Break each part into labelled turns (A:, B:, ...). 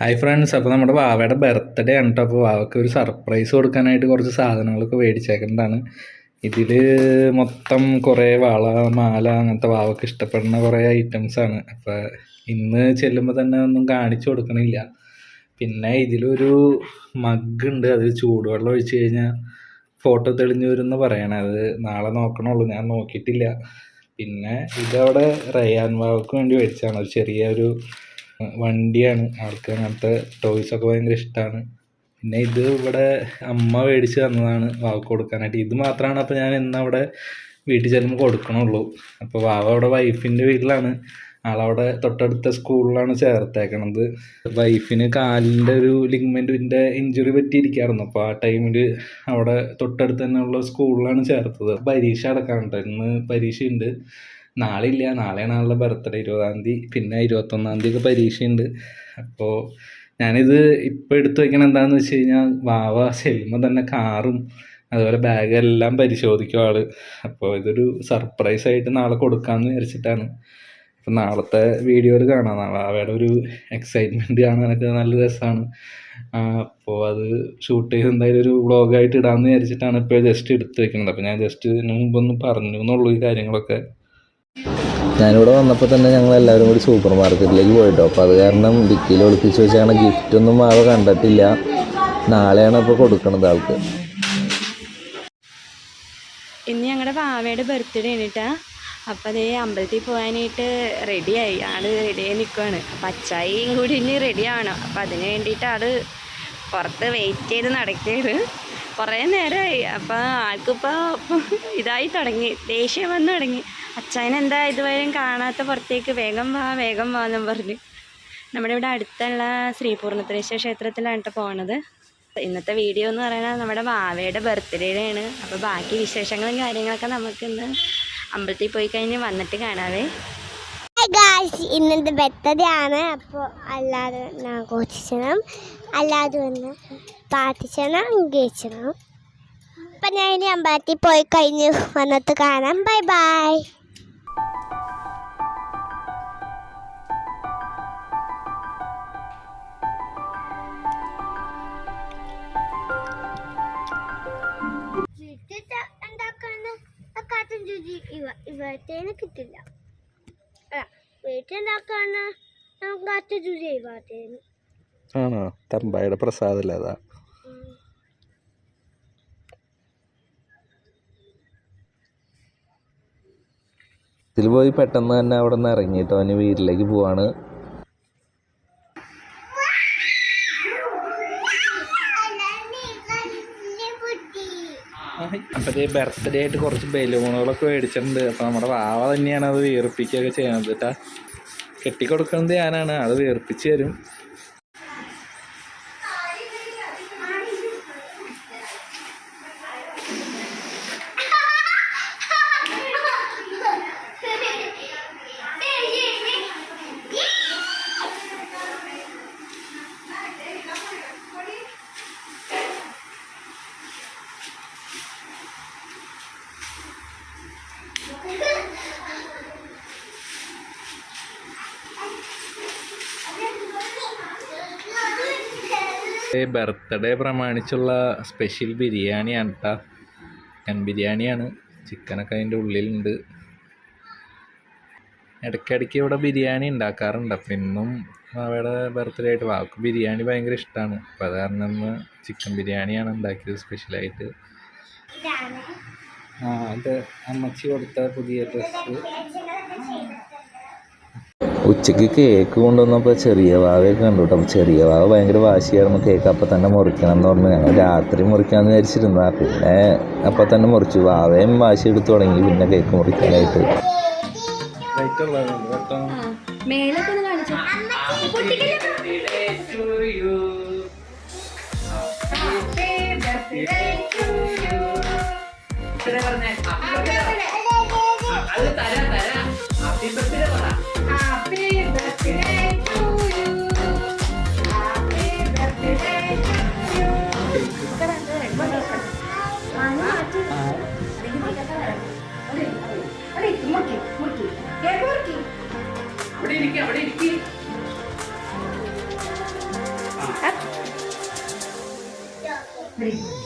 A: Hi friends അപ്പോൾ നമ്മുടെ വാവയുടെ birthday ആണ് കേട്ടോ അപ്പോൾ വാവയ്ക്ക് ഒരു സർപ്രൈസ് കൊടുക്കാനായിട്ട് കുറച്ച് സാധനങ്ങളൊക്കെ മേടിച്ചേക്കുന്നതാണ് ഇതിൽ മൊത്തം കുറേ വള മാല അങ്ങനത്തെ വാവയ്ക്ക് ഇഷ്ടപ്പെടുന്ന കുറേ ഐറ്റംസാണ് അപ്പോൾ ഇന്ന് ചെല്ലുമ്പോൾ തന്നെ ഒന്നും കാണിച്ചു കൊടുക്കണില്ല. പിന്നെ ഇതിലൊരു മഗ് ഉണ്ട്. അത് ചൂടുവെള്ളം ഒഴിച്ച് കഴിഞ്ഞാൽ ഫോട്ടോ തെളിഞ്ഞു വരുമെന്ന് പറയണേ. അത് നാളെ നോക്കണുള്ളൂ. ഞാൻ നോക്കിയിട്ടില്ല. പിന്നെ ഇതവിടെ റയാൻ വാവയ്ക്ക് വേണ്ടി മേടിച്ചാണ് ഒരു ചെറിയൊരു വണ്ടിയാണ്. ആൾക്ക് അങ്ങനത്തെ ടോയ്സ് ഒക്കെ ഭയങ്കര ഇഷ്ടമാണ് പിന്നെ ഇത് ഇവിടെ അമ്മ മേടിച്ച് തന്നതാണ് വാവക്ക് കൊടുക്കാനായിട്ട്. ഇത് മാത്രമാണ് അപ്പോൾ ഞാൻ ഇന്ന് അവിടെ വീട്ടിൽ ചെല്ലുമ്പോൾ കൊടുക്കണുള്ളൂ. അപ്പോൾ വാവ അവിടെ വൈഫിന്റെ വീട്ടിലാണ്. ആളവിടെ തൊട്ടടുത്ത സ്കൂളിലാണ് ചേർത്തേക്കണത്. വൈഫിന് കാലിന്റെ ഒരു ലിഗ്മെന്റിന്റെ ഇഞ്ചുറി പറ്റിയിരിക്കായിരുന്നു അപ്പോൾ ആ ടൈമിൽ അവിടെ തൊട്ടടുത്ത് തന്നെയുള്ള സ്കൂളിലാണ് ചേർത്തത്. പരീക്ഷ അടക്കാനുണ്ട് ഇന്ന് പരീക്ഷയുണ്ട്. നാളെ ഇല്ല നാളെയാണ് ആളുടെ ബർത്ത്ഡേ ഇരുപതാം തീയതി പിന്നെ ഇരുപത്തൊന്നാം തീയതി ഒക്കെ പരീക്ഷയുണ്ട്. അപ്പോൾ ഞാനിത് ഇപ്പോൾ എടുത്തു വയ്ക്കണം എന്താണെന്ന് വെച്ച് കഴിഞ്ഞാൽ വാവ സെൽമ തന്നെ കാറും അതുപോലെ ബാഗ് എല്ലാം പരിശോധിക്കും ആൾ. അപ്പോൾ ഇതൊരു സർപ്രൈസ് ആയിട്ട് നാളെ കൊടുക്കാമെന്ന് വിചാരിച്ചിട്ടാണ്. അപ്പം നാളത്തെ വീഡിയോയിൽ കാണാം. നാളെ അവയുടെ ഒരു എക്സൈറ്റ്മെന്റ് കാണാനൊക്കെ നല്ല രസമാണ് അപ്പോൾ അത് ഷൂട്ട് ചെയ്ത് എന്തായാലും ഒരു വ്ളോഗായിട്ട് ഇടാമെന്ന് വിചാരിച്ചിട്ടാണ് ഇപ്പോൾ ജസ്റ്റ് എടുത്ത് വെക്കുന്നത് അപ്പോൾ ഞാൻ ജസ്റ്റ് ഇതിന് മുമ്പൊന്ന് പറഞ്ഞു എന്നുള്ളൂ ഈ കാര്യങ്ങളൊക്കെ.
B: ഞാനിവിടെ വന്നപ്പോൾ തന്നെ ഞങ്ങൾ എല്ലാവരും കൂടി സൂപ്പർ മാർക്കറ്റിലേക്ക് പോയിട്ടോ. അപ്പോൾ അത് കാരണം ഡിക്കിയിൽ ഒളിപ്പിച്ച് വെച്ചാണ് ഗിഫ്റ്റ് ഒന്നും മാവ കണ്ടിട്ടില്ല. നാളെയാണ് ഇപ്പോൾ കൊടുക്കണത് ആൾക്ക്.
C: ഇന്ന് ഞങ്ങളുടെ വാവയുടെ ബർത്ത്ഡേ ആണ് കേട്ടാ അപ്പം അതേ അമ്പലത്തിൽ പോകാനായിട്ട് റെഡിയായി ആൾ റെഡിയായി നിൽക്കുവാണ് അപ്പം അച്ചായിയും കൂടി ഇനി റെഡി ആവണം. അപ്പം അതിന് വേണ്ടിയിട്ട് ആൾ പുറത്ത് വെയിറ്റ് ചെയ്ത് നടക്കുകയാണ് കുറേ നേരമായി അപ്പം ആൾക്കിപ്പോൾ ഇതായി തുടങ്ങി. ദേഷ്യം വന്ന് തുടങ്ങി. അച്ചായൻ എന്താ ഇതുവരെയും കാണാത്ത പുറത്തേക്ക് വേഗം വാ വേഗം വാ എന്നും പറഞ്ഞു. നമ്മുടെ ഇവിടെ അടുത്തുള്ള ശ്രീപൂർണത്രേശ്വര ക്ഷേത്രത്തിലാണ് കേട്ടോ പോണത്. ഇന്നത്തെ വീഡിയോ എന്ന് പറയുന്നത് നമ്മുടെ വാവയുടെ ബർത്ത്ഡേയുടെ ആണ്. അപ്പോൾ ബാക്കി വിശേഷങ്ങളും കാര്യങ്ങളൊക്കെ നമുക്ക് ഇന്ന് അമ്പലത്തിൽ പോയി കഴിഞ്ഞ് വന്നിട്ട് കാണാവേ.
D: ഇന്നത്തെ ബർത്ത്ഡേ ആണ്. അപ്പോൾ അല്ലാതെ ആഘോഷിക്കണം അല്ലാതെ വന്ന് പാർട്ടിച്ചണം അംഗീകരിച്ചണം അപ്പം ഞാൻ ഇനി അമ്പലത്തിൽ പോയി കഴിഞ്ഞ് വന്നിട്ട് കാണാം. ബൈ ബൈ ഇവിടത്തേന് കിട്ടില്ല. വീട്ടിലുണ്ടാക്കാണ് നമുക്ക് അച്ഛ ചൂസ് ഇവിടത്തേന്
A: ആണോ? തമ്പായുടെ പ്രസാദല്ല അതാ?
B: ഇതിൽ പോയി പെട്ടെന്ന് തന്നെ അവിടെ നിന്ന് ഇറങ്ങിയിട്ടോ? അവന് വീട്ടിലേക്ക് പോവാണ്.
A: ഈ ബർത്ത്ഡേ ആയിട്ട് കുറച്ച് ബലൂണുകളൊക്കെ മേടിച്ചിട്ടുണ്ട്. അപ്പോൾ നമ്മുടെ വാവ തന്നെയാണ് അത് വീർപ്പിക്കുകയൊക്കെ ചെയ്യണത് കേട്ടാ കെട്ടിക്കൊടുക്കുന്നത് ഞാനാണ്. അത് വീർപ്പിച്ച് തരും. ബർത്ത്ഡേ പ്രമാണിച്ചുള്ള സ്പെഷ്യൽ ബിരിയാണിയാണ് കേട്ടോ ചിക്കൻ ബിരിയാണിയാണ് ചിക്കനൊക്കെ അതിന്റെ ഉള്ളിലുണ്ട് ഇടയ്ക്കിടയ്ക്ക് ഇവിടെ ബിരിയാണി ഉണ്ടാക്കാറുണ്ട് അപ്പം ഇന്നും അവയുടെ ബർത്ത്ഡേ ആയിട്ട് വാക്ക് ബിരിയാണി ഭയങ്കര ഇഷ്ടമാണ് അപ്പം അത് കാരണം ഇന്ന് ചിക്കൻ ബിരിയാണിയാണ് ഉണ്ടാക്കിയത് സ്പെഷ്യലായിട്ട് ആ അത് അമ്മച്ചി കൊടുത്ത പുതിയ ഡ്രസ്സ്
B: ഉച്ചയ്ക്ക് കേക്ക് കൊണ്ടുവന്നപ്പോൾ ചെറിയ വാവയൊക്കെ കണ്ടു കേട്ടോ ചെറിയ വാവ ഭയങ്കര വാശിയായിരുന്നു. കേക്ക് അപ്പം തന്നെ മുറിക്കണം എന്ന് പറഞ്ഞു. ഞങ്ങൾ രാത്രി മുറിക്കാമെന്ന് വിചാരിച്ചിരുന്നു പിന്നെ അപ്പം തന്നെ മുറിച്ചു. വാവയും വാശി എടുത്തു തുടങ്ങി. പിന്നെ കേക്ക് മുറിക്കാനായിട്ട്.
C: മേലൊക്കെ കാണിച്ചു?
D: Please.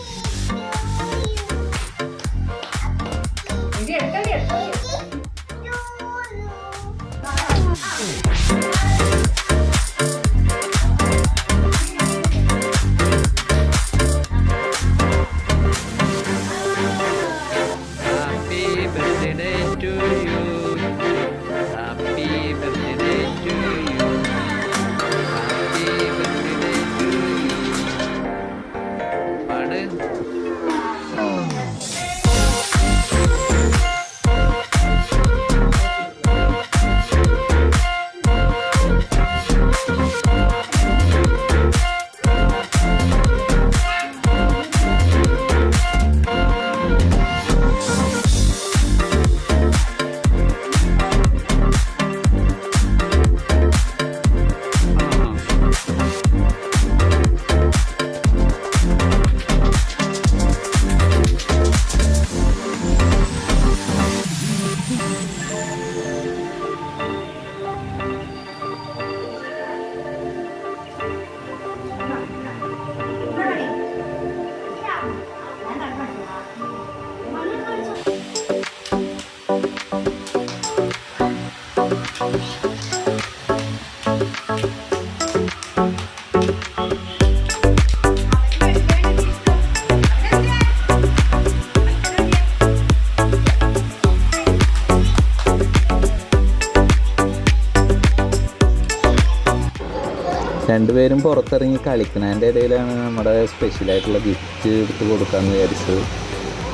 B: രണ്ടുപേരും പുറത്തിറങ്ങി കളിക്കണതിന്റെ ഇടയിലാണ് നമ്മുടെ സ്പെഷ്യലായിട്ടുള്ള ഗിഫ്റ്റ് എടുത്ത് കൊടുക്കാമെന്ന് വിചാരിച്ചത്.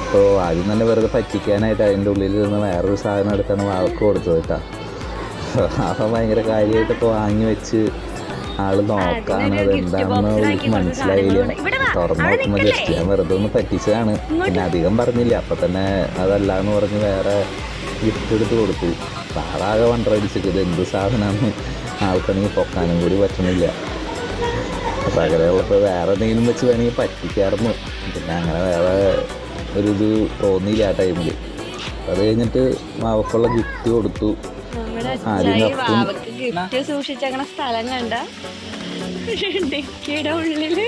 B: അപ്പോൾ ആദ്യം തന്നെ വെറുതെ പറ്റിക്കാനായിട്ട് അതിന്റെ ഉള്ളിൽ നിന്ന് വേറൊരു സാധനം എടുത്താണ് വാക്ക് കൊടുത്തത് കേട്ടോ. അവൻ ഭയങ്കര കാര്യമായിട്ട് ഇപ്പോൾ വാങ്ങി വെച്ച് ആൾ നോക്കാണ് അത് എന്താണെന്ന് അവൾക്ക് മനസ്സിലായില്ല. തുറന്നു നോക്കുമ്പോൾ ജസ്റ്റ് ഞാൻ വെറുതെ ഒന്ന് പറ്റിച്ചതാണ്. പിന്നെ അധികം പറഞ്ഞില്ല. അപ്പം തന്നെ അതല്ല എന്ന് പറഞ്ഞ് വേറെ ഗിഫ്റ്റ് എടുത്ത് കൊടുത്തു. ആളാകെ വണ്ടറടിച്ചിട്ട് ഇത് എന്ത് സാധനമാണ് ആൾക്കാണെങ്കിൽ പൊക്കാനും കൂടി പറ്റണില്ല അപ്പം അങ്ങനെയുള്ളപ്പോൾ വേറെ എന്തെങ്കിലും വെച്ച് വേണമെങ്കിൽ പറ്റിക്കാറുന്നു പിന്നെ അങ്ങനെ വേറെ ഒരു ഇത് തോന്നിയില്ല ആ ടൈമിൽ അത് കഴിഞ്ഞിട്ട് മാവക്കുള്ള ഗിഫ്റ്റ് കൊടുത്തു.
E: ഗിഫ്റ്റ് സൂക്ഷിച്ചേക്കണ സ്ഥലം കണ്ട. ഡിക്കിയുടെ ഉള്ളിൽ.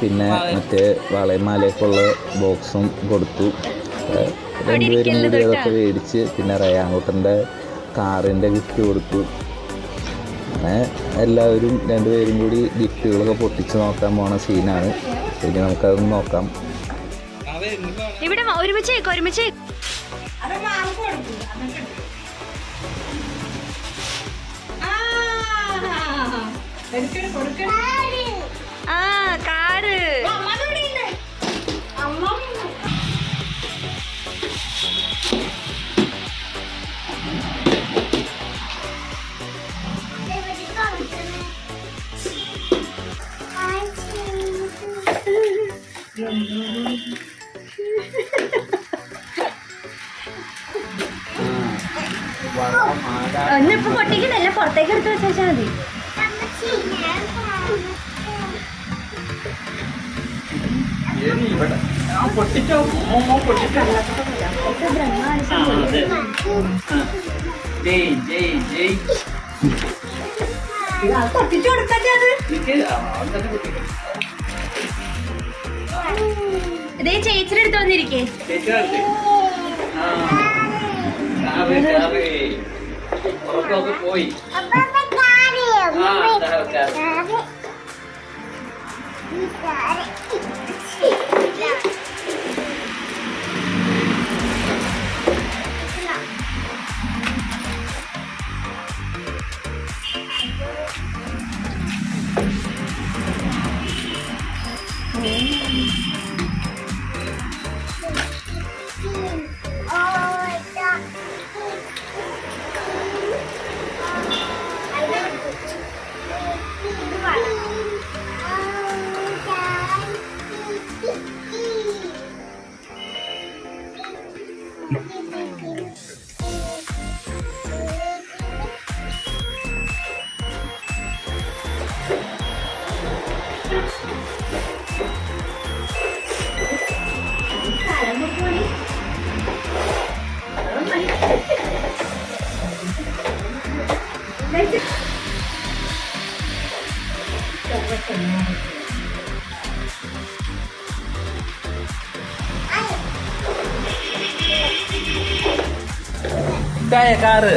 B: പിന്നെ മറ്റേ വളയും മാലയൊക്കെയുള്ള ബോക്സും കൊടുത്തു. രണ്ടുപേരും കൂടി അതൊക്കെ മേടിച്ച് പിന്നെ റയാങ്കുട്ടന്റെ കാറിന്റെ ഗിഫ്റ്റ് കൊടുത്തു. അങ്ങനെ എല്ലാവരും രണ്ടുപേരും കൂടി ഗിഫ്റ്റുകളൊക്കെ പൊട്ടിച്ച് നോക്കാൻ പോണ സീനാണ് ഇനി നമുക്കതൊന്ന് നോക്കാം.
E: ഇവിടെ ഒരുമിച്ച് ഒരുമിച്ച്. ആ കാട്. ഒന്നിപ്പോ
D: ജയ് ജയ് ജയ്
E: ഇതേ ചേച്ചിയുടെ അടുത്ത് വന്നിരിക്കേ.
D: പോയി ആ
A: ഇതായ കാറ്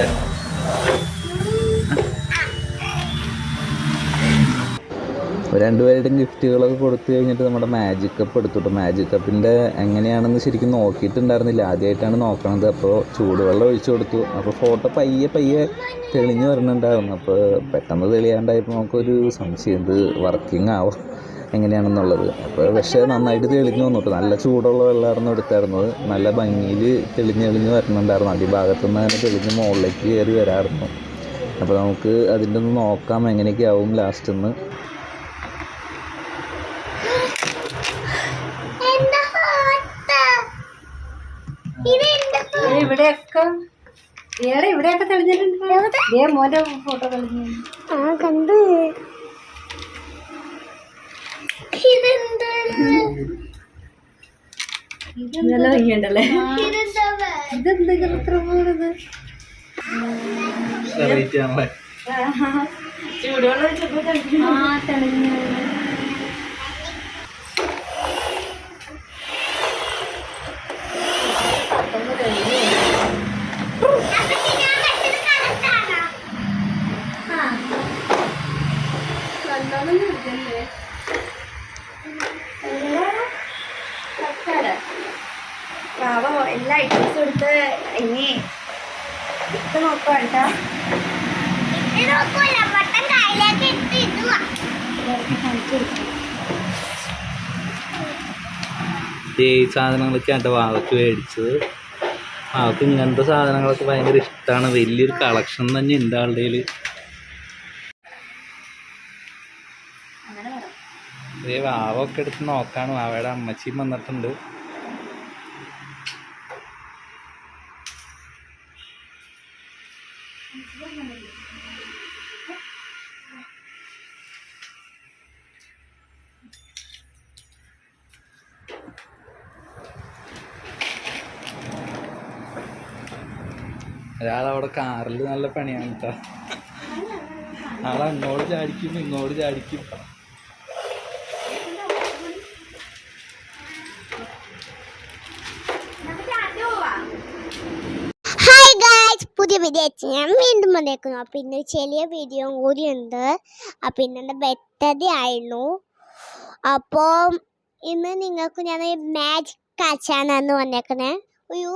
B: രണ്ടുപേരുടെയും ഗിഫ്റ്റുകളൊക്കെ കൊടുത്തു കഴിഞ്ഞിട്ട് നമ്മുടെ മാജിക് കപ്പ് എടുത്തിട്ടു? മാജിക് കപ്പിന്റെ എങ്ങനെയാണെന്ന് ശരിക്കും നോക്കിയിട്ടുണ്ടായിരുന്നില്ല. ആദ്യമായിട്ടാണ് നോക്കണത്. അപ്പോൾ ചൂടുവെള്ളം ഒഴിച്ചു കൊടുത്തു. അപ്പോൾ ഫോട്ടോ പയ്യെ പയ്യെ തെളിഞ്ഞു വരണുണ്ടായിരുന്നു അപ്പോൾ പെട്ടെന്ന് തെളിയാണ്ടായപ്പോൾ നമുക്കൊരു സംശയം. ഇത് വർക്കിംഗ് ആവും? എങ്ങനെയാണെന്നുള്ളത്. അപ്പോൾ പക്ഷേ നന്നായിട്ട് തെളിഞ്ഞു വന്നു നല്ല ചൂടുള്ള വെള്ളമായിരുന്നു എടുത്തായിരുന്നത് നല്ല ഭംഗിയിൽ തെളിഞ്ഞ് തെളിഞ്ഞ് വരണുണ്ടായിരുന്നു അടിഭാഗത്തു നിന്ന് തന്നെ തെളിഞ്ഞ് മുകളിലേക്ക് കയറി വരാമായിരുന്നു അപ്പോൾ നമുക്ക് അതിന്റെ ഒന്ന് നോക്കാം എങ്ങനെയൊക്കെ ആവും ലാസ്റ്റ് നിന്ന്
D: എന്റെ ഫോട്ടോ
E: ഇവിടെയൊക്കെ. വേറെ ഇവിടെയൊക്കെ തെളിഞ്ഞിട്ടുണ്ട്. ദേ മോന്റെ ഫോട്ടോ തെളിഞ്ഞു
D: ആ കണ്ടു.
E: ഭംഗിയുണ്ടല്ലേ?
D: ഇതെന്താ
E: ഇതെന്തെങ്കിലും ഇത്ര പോണത്
C: ചൂടുവെള്ളം ഒഴിച്ചപ്പോൾ കളിക്കുന്നു
E: ആ. തെളിഞ്ഞു
C: പാവം എല്ലാ ഐറ്റംസും എടുത്ത് ഇനി ഇട്ട് കേട്ടോ
A: ഈ സാധനങ്ങളൊക്കെ എന്റെ വാവയ്ക്ക് മേടിച്ചത്. വാവയ്ക്ക് ഇങ്ങനത്തെ സാധനങ്ങളൊക്കെ ഭയങ്കര ഇഷ്ടമാണ് വലിയൊരു കളക്ഷൻ തന്നെ ഉണ്ട് ആളുടെ വാവൊക്കെ എടുത്ത് നോക്കാണ്. വാവയുടെ അമ്മച്ചിയും വന്നിട്ടുണ്ട്. ഒരാളവിടെ കാറിൽ നല്ല പണിയാണ് ആൾ അങ്ങോട്ട് ചാടിക്കും ഇങ്ങോട്ട് ചാടിക്കും.
D: പുതിയ വീഡിയോ അയച്ച് ഞാൻ വീണ്ടും വന്നേക്കുന്നു. അപ്പം ഇന്ന് ചെറിയ വീഡിയോ കൂടി ഉണ്ട്. അപ്പം ഇന്ന് എന്റെ ബർത്ത്ഡേ ആയിരുന്നു. അപ്പോൾ ഇന്ന് നിങ്ങൾക്ക് ഞാൻ മാജിക് കാച്ചാനാന്ന് വന്നേക്കണേ ഒരു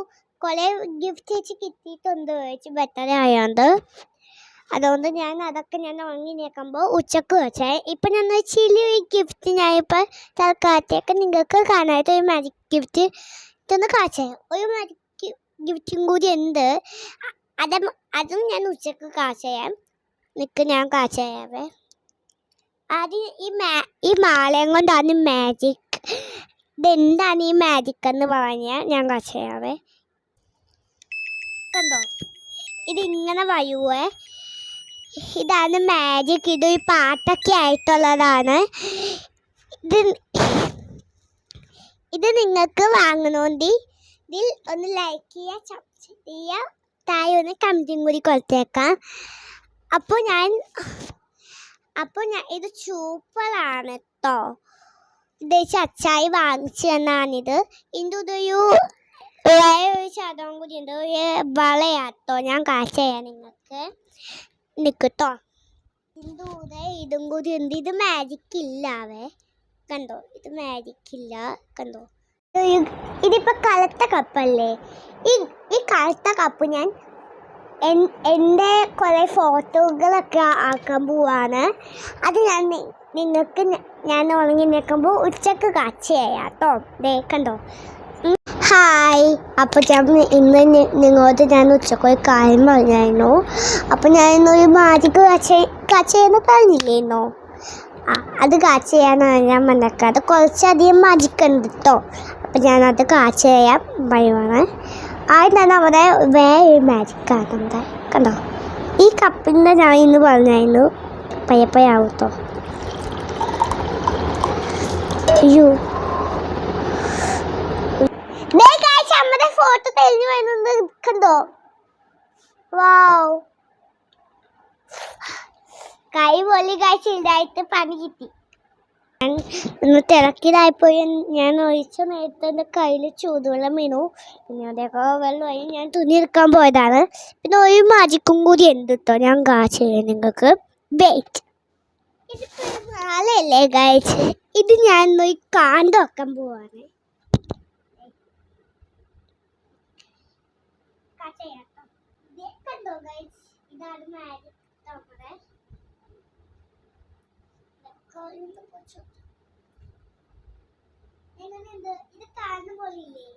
D: കുറേ ഗിഫ്റ്റ് വെച്ച് കിട്ടിയിട്ടുണ്ട് വെച്ച് ബർത്ത്ഡേ ആയതുകൊണ്ട് അതുകൊണ്ട് ഞാൻ അതൊക്കെ ഞാൻ ഉറങ്ങി നിൽക്കുമ്പോൾ ഉച്ചയ്ക്ക് വെച്ചേ. ഇപ്പം ഞാൻ വെച്ചാൽ ഈ ഗിഫ്റ്റ് ഞാൻ ഇപ്പോൾ തൽക്കാലത്തേക്ക് നിങ്ങൾക്ക് കാണാനായിട്ട് ഒരു മാജിക് ഗിഫ്റ്റ് ഇതൊന്ന് കാച്ചേ ഒരു മാജിക് ഗിഫ്റ്റും കൂടി ഉണ്ട്. അത് അതും ഞാൻ ഉച്ചയ്ക്ക് കാച്ചയാം നിൽക്ക് ഞാൻ കാച്ചയാവേ ചെയ്യാവേ ആദ്യം ഈ മാ ഈ മാലയും കൊണ്ടാണ് മാജിക് ഇതെന്താണ് ഈ മാജിക് എന്ന് പറഞ്ഞാൽ ഞാൻ കാച്ചയാവേ കണ്ടോ? ഇതിങ്ങനെ വരുവേ ഇതാണ് മാജിക് ഇത് ഈ പാട്ടൊക്കെ ആയിട്ടുള്ളതാണ്. ഇത് ഇത് നിങ്ങൾക്ക് വാങ്ങണമെങ്കിൽ ഇതിൽ ഒന്ന് ലൈക്ക് ചെയ്യുക സബ്സ്ക്രൈബ് ചെയ്യുക താഴെ ഒന്ന് കമന്റും കൂടി കൊടുത്തേക്കാം. അപ്പോൾ ഞാൻ അപ്പോൾ ഞാൻ ഇത് സൂപ്പറാണ് കേട്ടോ ഇത് ചച്ചായി വാങ്ങിച്ചു ഇതിന്റെ ഇതൊരു ഒരു ശതം കൂടി ഉണ്ട് ഒരു വളയാട്ടോ. ഞാൻ കാശ് ചെയ്യാം നിങ്ങൾക്ക് നിൽക്കട്ടോ ഇതിന്റെ ഇതും കൂടി ഉണ്ട്. ഇത് മാജിക് ഇല്ലാവേ കണ്ടോ? ഇത് മാജിക് ഇല്ല. കണ്ടോ? ഇത് ഇതിപ്പോ കറുത്ത കപ്പല്ലേ? ഈ ഈ കലത്ത കപ്പ് ഞാൻ എൻ- എന്റെ കുറേ ഫോട്ടോകളൊക്കെ ആക്കാൻ പോവാണ്. അത് ഞാൻ നിങ്ങൾക്ക് ഞാൻ ഉണങ്ങി നിൽക്കുമ്പോൾ ഉച്ചയ്ക്ക് കേട്ടോ ദേ കണ്ടോ. ഹായ് അപ്പോൾ ഞാൻ ഇന്ന് നിങ്ങളോട് ഞാൻ ഉച്ചക്കൊരു കാര്യം പറഞ്ഞായിരുന്നു. അപ്പോൾ ഞാൻ ഇന്നൊരു മാജിക് കാച്ച കാഴ്ച ചെയ്യുന്ന പറഞ്ഞില്ലേന്നോ? ആ അത് കാച്ച ചെയ്യാനാണ് ഞാൻ വന്നേക്കാത് കുറച്ചധികം മാജിക്കുണ്ട് കേട്ടോ അപ്പം ഞാനത് കാച്ച ചെയ്യാൻ പറയുവാണ്. ആദ്യം തന്നെ അവിടെ വേറെ മാജിക്കാണ് നമ്മുടെ കണ്ടോ? ഈ കപ്പിന്റെ ഞാൻ ഇന്ന് പറഞ്ഞായിരുന്നു. പയ്യപ്പയാവും കേട്ടോ അയ്യോ ദേ guys, നമ്മുടെ ഫോട്ടോ തെളിഞ്ഞു വരുന്നത് കണ്ടോ? വാവ് കൈ പൊള്ളി കാഴ്ച ഉണ്ടായിട്ട് പണി കിട്ടി. ഞാൻ ഞാൻ ഒഴിച്ച നേരത്തെ എന്റെ കയ്യിൽ ചൂടുവെള്ളം വീണു. പിന്നെ അതൊക്കെ വെള്ളമായി ഞാൻ തുണി എടുക്കാൻ പോയതാണ്. പിന്നെ ഒരു മാജിക്കും കൂടി ഉണ്ട് ഞാൻ കാശ് നിങ്ങൾക്ക്. വെയിറ്റ് ഇത് മാലയല്ലേ കാഴ്ച ഇത് ഞാൻ കാണ്ട് വെക്കാൻ പോവാണ്. കണ്ടോ ഗൈസ് ഇതാണ് magic നമ്മുടെ. എങ്ങനെയുണ്ട് ഇത് കാണുന്ന പോലെ ഇല്ലേ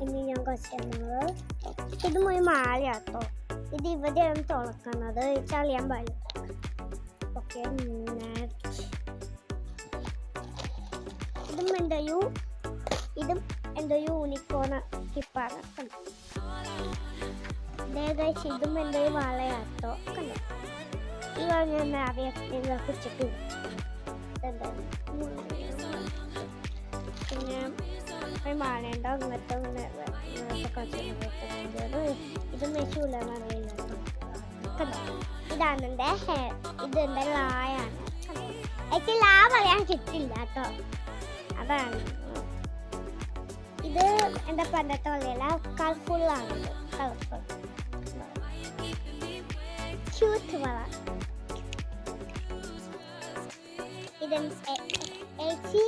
D: ഇനി ഞാൻ കുറച്ച് ഇത് ഒരു മാലയാട്ടോ ഇത് ഇവിടെയാണ് തുറക്കുന്നത് ചളിയാൻ പാടില്ല ഇതും എന്റെ യു ഇതും എന്റെ യൂണിക്കോണ കിപ്പാണ് ദേശം ഇതും എന്റെ വളയാട്ടോ ഈ വള ഞാൻ ഇതെന്താണ് പിന്നെ ഒരു മാലയുണ്ടോ. അങ്ങനത്തെ ഇതും അറിയില്ല കണ്ടോ ഇതാണ് എന്റെ ഹെയർ ഇത് എന്റെ ലായാണ്. എനിക്ക് ലാ പറയാൻ കിട്ടില്ല കേട്ടോ. അതാണ്. ഇത് എന്റെ പണ്ടത്തെ പോലെയല്ല കളർഫുള്ളാണ് കളർഫുൾ ക്യൂട്ട് വള ഇത് ചേച്ചി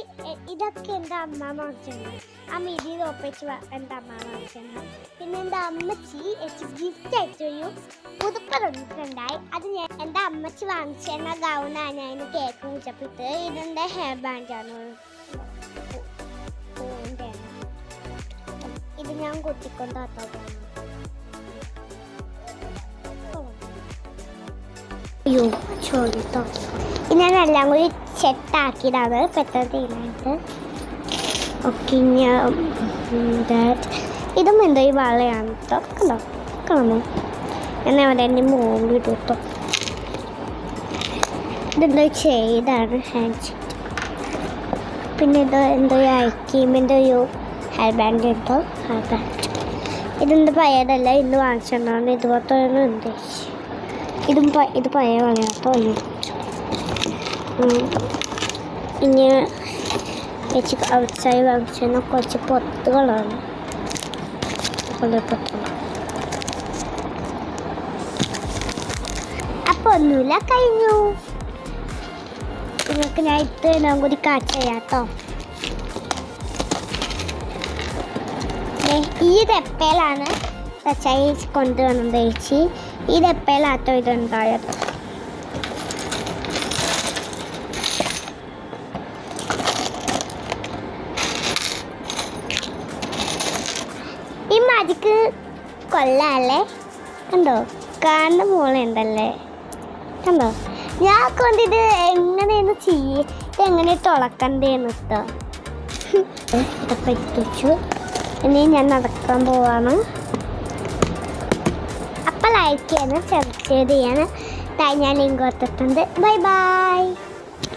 D: ഇതൊക്കെ എന്റെ അമ്മ വാങ്ങിച്ചത് ആ മിതി ഒപ്പിച്ച് എന്റെ അമ്മ വാങ്ങിച്ചത് പിന്നെ എന്റെ അമ്മച്ചി എനിക്ക് ഗിഫ്റ്റ് അയച്ചൊരു പുതുപ്പ് തന്നിട്ടുണ്ടായി. അത് ഞാൻ എന്റെ അമ്മച്ചി വാങ്ങിച്ച എന്ന ഗൗണാണ് ഞാൻ കേക്ക് മുറിച്ചപ്പിട്ട് ഇതെന്റെ ഹെയർ ബാൻഡാണ് ഇത് ഞാൻ കുത്തിക്കൊണ്ട് അത്തോ അയ്യോ ചോദിട്ടോ ഇത് ഞാൻ എല്ലാം കൂടി സെറ്റാക്കിയതാണ് പെട്ടെന്ന് തീരുമാനിട്ട് ഓക്കെ ഇതും എന്തോ ഈ വളയാണ് കേട്ടോ കണ്ടോ? എന്നാൽ അവിടെ എന്റെ മോളിൽ ഇട്ടു ഇതെന്തോ ചെയ്താണ്. ഹാൻഡ് ഷീറ്റ് പിന്നെ ഇത് എന്തോ ഐക്കീമിന്റെ ഒരു ഹെയർ ബാൻഡ് ഉണ്ടോ? ഹെയർ ബാൻഡ് ഇതെന്ത് പഴയതല്ല. ഇന്ന് വാങ്ങിച്ചിട്ടുണ്ടാവുന്ന ഇതുപോലത്തെ ഉണ്ട് ഇതും ഇത് പഴയ വളയാട്ടോ അയ്യോ ഉം. ഇനി ചേച്ചി ഔട്ട്സൈഡ് വാങ്ങിച്ചെന്ന കുറച്ച് പൊത്തുകളാണ് പൊത്തുകൾ അപ്പോൾ ഒന്നുമില്ല കഴിഞ്ഞു. നിങ്ങൾക്ക് ഞാൻ ഇത്രയും കൂടി കാറ്റ് ചെയ്യാം കേട്ടോ ഈ തെപ്പയിലാണ് ചേച്ചി കൊണ്ടുവന്നത് ചേച്ചി. ഈ തെപ്പയിലാട്ടോ ഇതുണ്ടായത് ഈ മതിക്ക് കൊള്ളാല്ലേ? കണ്ടോ? കാണുന്ന മോളുണ്ടല്ലേ കണ്ടോ? ഞാൻ കൊണ്ടിത് എങ്ങനെയെന്ന് ചെയ്യേ? ഇത് എങ്ങനെ തുളക്കണ്ടേന്ന് കേട്ടോ ഇതൊക്കെ ഇനി ഞാൻ നടക്കാൻ പോവാണ്. അപ്പം ലൈക്ക് ചെയ്യാനും സബ്സ്ക്രൈബ് ചെയ്യാനും. ഞാൻ കൊടുത്തിട്ടുണ്ട്. Bye bye